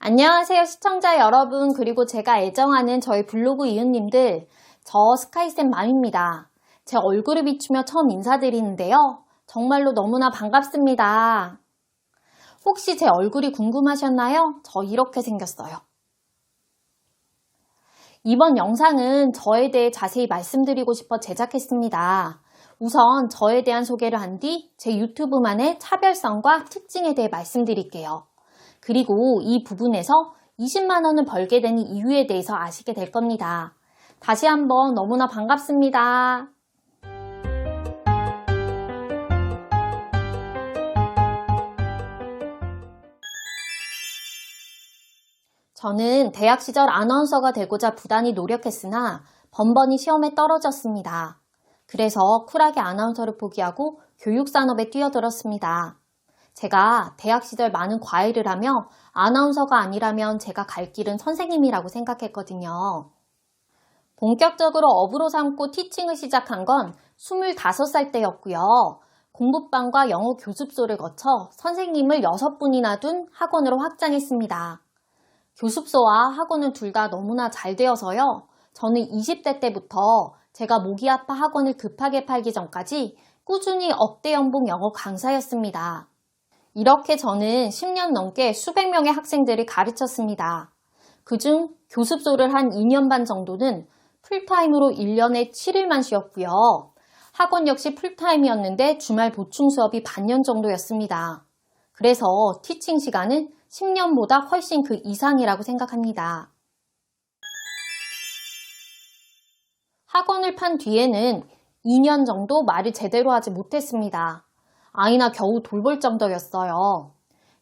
안녕하세요 시청자 여러분 그리고 제가 애정하는 저희 블로그 이웃님들 저 스카이쌤 맘입니다. 제 얼굴을 비추며 처음 인사드리는데요. 정말로 너무나 반갑습니다. 혹시 제 얼굴이 궁금하셨나요? 저 이렇게 생겼어요. 이번 영상은 저에 대해 자세히 말씀드리고 싶어 제작했습니다. 우선 저에 대한 소개를 한 뒤 제 유튜브만의 차별성과 특징에 대해 말씀드릴게요. 그리고 이 부분에서 20만 원을 벌게 된 이유에 대해서 아시게 될 겁니다. 다시 한번 너무나 반갑습니다. 저는 대학 시절 아나운서가 되고자 부단히 노력했으나 번번이 시험에 떨어졌습니다. 그래서 쿨하게 아나운서를 포기하고 교육산업에 뛰어들었습니다. 제가 대학 시절 많은 과외를 하며 아나운서가 아니라면 제가 갈 길은 선생님이라고 생각했거든요. 본격적으로 업으로 삼고 티칭을 시작한 건 25살 때였고요. 공부방과 영어 교습소를 거쳐 선생님을 6분이나 둔 학원으로 확장했습니다. 교습소와 학원은 둘 다 너무나 잘 되어서요. 저는 20대 때부터 제가 목이 아파 학원을 급하게 팔기 전까지 꾸준히 억대 연봉 영어 강사였습니다. 이렇게 저는 10년 넘게 수백 명의 학생들을 가르쳤습니다. 그중 교습소를 한 2년 반 정도는 풀타임으로 1년에 7일만 쉬었고요. 학원 역시 풀타임이었는데 주말 보충 수업이 반년 정도였습니다. 그래서 티칭 시간은 10년보다 훨씬 그 이상이라고 생각합니다. 학원을 판 뒤에는 2년 정도 말을 제대로 하지 못했습니다. 아이나 겨우 돌볼 정도였어요.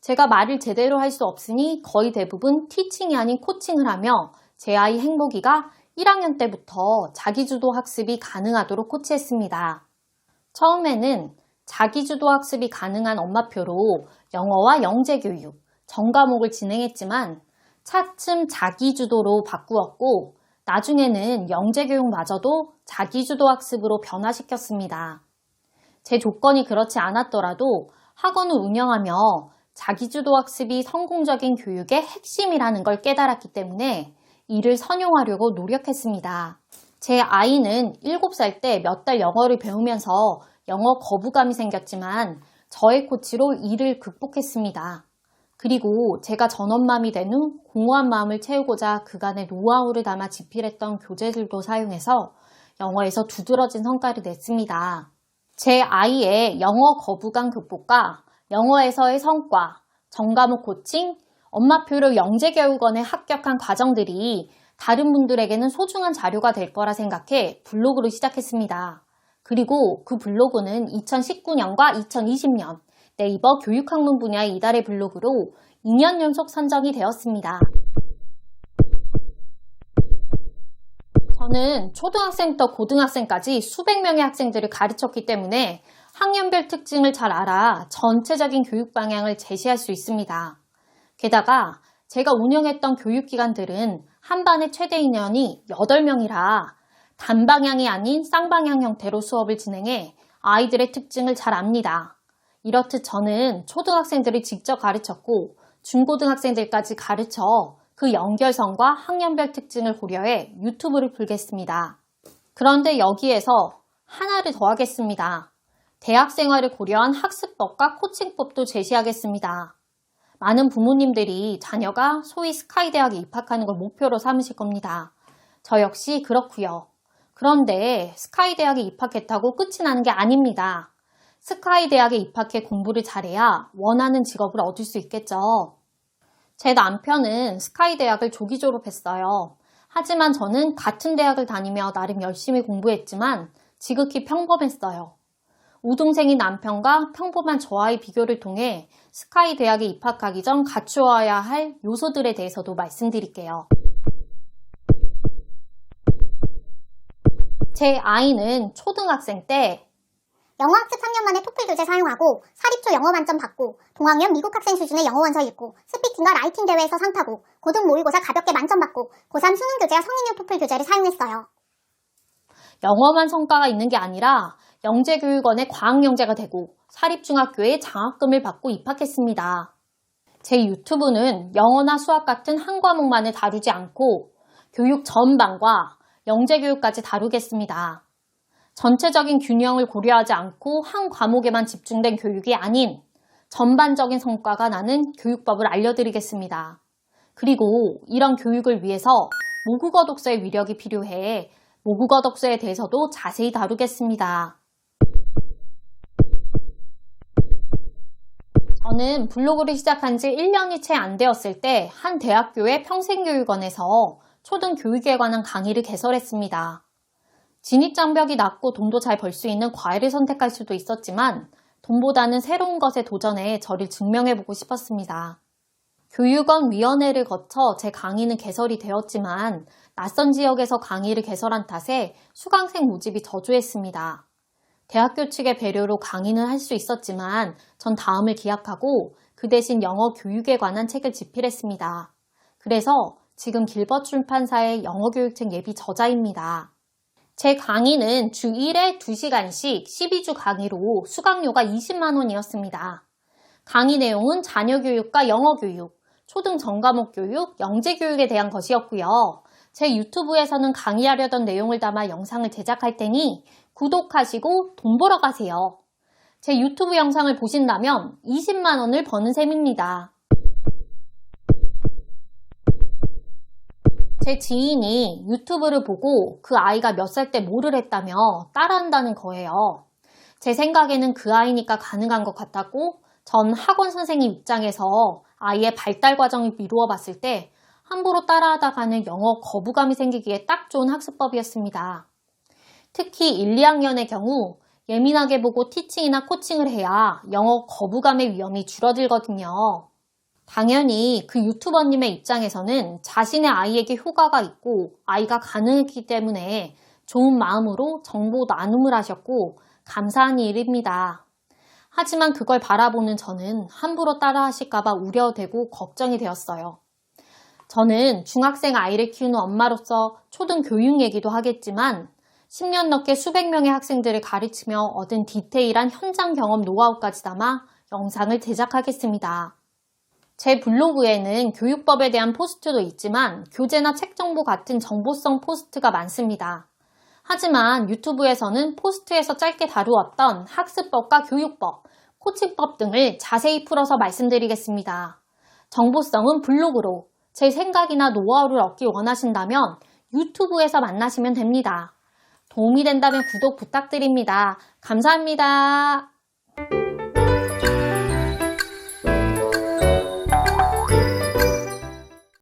제가 말을 제대로 할 수 없으니 거의 대부분 티칭이 아닌 코칭을 하며 제 아이 행복이가 1학년 때부터 자기주도 학습이 가능하도록 코치했습니다. 처음에는 자기주도 학습이 가능한 엄마표로 영어와 영재교육, 전과목을 진행했지만 차츰 자기주도로 바꾸었고 나중에는 영재교육마저도 자기주도 학습으로 변화시켰습니다. 제 조건이 그렇지 않았더라도 학원을 운영하며 자기주도 학습이 성공적인 교육의 핵심이라는 걸 깨달았기 때문에 이를 선용하려고 노력했습니다. 제 아이는 7살 때 몇 달 영어를 배우면서 영어 거부감이 생겼지만 저의 코치로 이를 극복했습니다. 그리고 제가 전원맘이 된 후 공허한 마음을 채우고자 그간의 노하우를 담아 집필했던 교재들도 사용해서 영어에서 두드러진 성과를 냈습니다. 제 아이의 영어 거부감 극복과 영어에서의 성과, 정과목 코칭, 엄마표로 영재교육원에 합격한 과정들이 다른 분들에게는 소중한 자료가 될 거라 생각해 블로그를 시작했습니다. 그리고 그 블로그는 2019년과 2020년 네이버 교육학문 분야의 이달의 블로그로 2년 연속 선정이 되었습니다. 저는 초등학생부터 고등학생까지 수백 명의 학생들을 가르쳤기 때문에 학년별 특징을 잘 알아 전체적인 교육 방향을 제시할 수 있습니다. 게다가 제가 운영했던 교육기관들은 한 반의 최대 인원이 8명이라 단방향이 아닌 쌍방향 형태로 수업을 진행해 아이들의 특징을 잘 압니다. 이렇듯 저는 초등학생들을 직접 가르쳤고 중고등학생들까지 가르쳐 그 연결성과 학년별 특징을 고려해 유튜브를 풀겠습니다. 그런데 여기에서 하나를 더 하겠습니다. 대학 생활을 고려한 학습법과 코칭법도 제시하겠습니다. 많은 부모님들이 자녀가 소위 스카이 대학에 입학하는 걸 목표로 삼으실 겁니다. 저 역시 그렇고요. 그런데 스카이 대학에 입학했다고 끝이 나는 게 아닙니다. 스카이 대학에 입학해 공부를 잘해야 원하는 직업을 얻을 수 있겠죠. 제 남편은 스카이 대학을 조기 졸업했어요. 하지만 저는 같은 대학을 다니며 나름 열심히 공부했지만 지극히 평범했어요. 우등생인 남편과 평범한 저와의 비교를 통해 스카이 대학에 입학하기 전 갖추어야 할 요소들에 대해서도 말씀드릴게요. 제 아이는 초등학생 때 영어 학습 3년 만에 토플 교재 사용하고 사립초 영어 만점 받고 동학년 미국 학생 수준의 영어 원서 읽고 스피킹과 라이팅 대회에서 상 타고 고등 모의고사 가볍게 만점 받고 고3 수능 교재와 성인용 토플 교재를 사용했어요. 영어만 성과가 있는 게 아니라 영재교육원의 과학영재가 되고 사립중학교에 장학금을 받고 입학했습니다. 제 유튜브는 영어나 수학 같은 한 과목만을 다루지 않고 교육 전반과 영재교육까지 다루겠습니다. 전체적인 균형을 고려하지 않고 한 과목에만 집중된 교육이 아닌 전반적인 성과가 나는 교육법을 알려드리겠습니다. 그리고 이런 교육을 위해서 모국어 독서의 위력이 필요해 모국어 독서에 대해서도 자세히 다루겠습니다. 저는 블로그를 시작한 지 1년이 채 안 되었을 때 한 대학교의 평생교육원에서 초등 교육에 관한 강의를 개설했습니다. 진입장벽이 낮고 돈도 잘 벌 수 있는 과외를 선택할 수도 있었지만 돈보다는 새로운 것에 도전해 저를 증명해보고 싶었습니다. 교육원 위원회를 거쳐 제 강의는 개설이 되었지만 낯선 지역에서 강의를 개설한 탓에 수강생 모집이 저조했습니다. 대학교 측의 배려로 강의는 할 수 있었지만 전 다음을 기약하고 그 대신 영어 교육에 관한 책을 집필했습니다. 그래서 지금 길벗 출판사의 영어 교육책 예비 저자입니다. 제 강의는 주 1회 2시간씩 12주 강의로 수강료가 20만 원이었습니다. 강의 내용은 자녀 교육과 영어 교육, 초등 전과목 교육, 영재 교육에 대한 것이었고요. 제 유튜브에서는 강의하려던 내용을 담아 영상을 제작할 테니 구독하시고 돈 벌어 가세요. 제 유튜브 영상을 보신다면 20만 원을 버는 셈입니다. 제 지인이 유튜브를 보고 그 아이가 몇 살 때 뭐를 했다며 따라한다는 거예요. 제 생각에는 그 아이니까 가능한 것 같았고, 전 학원 선생님 입장에서 아이의 발달 과정을 미루어 봤을 때 함부로 따라하다가는 영어 거부감이 생기기에 딱 좋은 학습법이었습니다. 특히 1, 2학년의 경우 예민하게 보고 티칭이나 코칭을 해야 영어 거부감의 위험이 줄어들거든요. 당연히 그 유튜버님의 입장에서는 자신의 아이에게 효과가 있고 아이가 가능했기 때문에 좋은 마음으로 정보 나눔을 하셨고 감사한 일입니다. 하지만 그걸 바라보는 저는 함부로 따라 하실까봐 우려되고 걱정이 되었어요. 저는 중학생 아이를 키우는 엄마로서 초등 교육 얘기도 하겠지만 10년 넘게 수백 명의 학생들을 가르치며 얻은 디테일한 현장 경험 노하우까지 담아 영상을 제작하겠습니다. 제 블로그에는 교육법에 대한 포스트도 있지만 교재나 책 정보 같은 정보성 포스트가 많습니다. 하지만 유튜브에서는 포스트에서 짧게 다루었던 학습법과 교육법, 코칭법 등을 자세히 풀어서 말씀드리겠습니다. 정보성은 블로그로, 제 생각이나 노하우를 얻기 원하신다면 유튜브에서 만나시면 됩니다. 도움이 된다면 구독 부탁드립니다. 감사합니다.